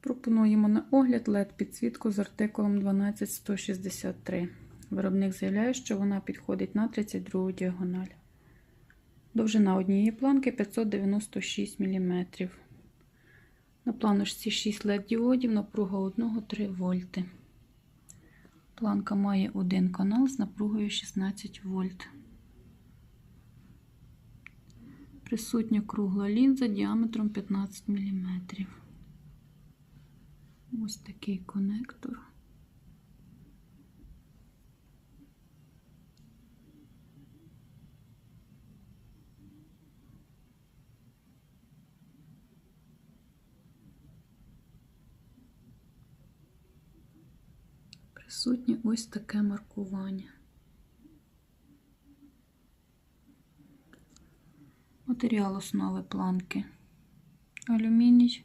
Пропонуємо на огляд LED підсвітку з артикулом 12163. Виробник заявляє, що вона підходить на 32 діагональ. Довжина однієї планки 596 мм. На планочці 6 LED діодів, напруга 1-3 вольти. Планка має один канал з напругою 16 вольт. Присутня кругла лінза діаметром 15 мм. Ось такий конектор. Присутнє ось таке маркування. Матеріал основи планки. Алюміній,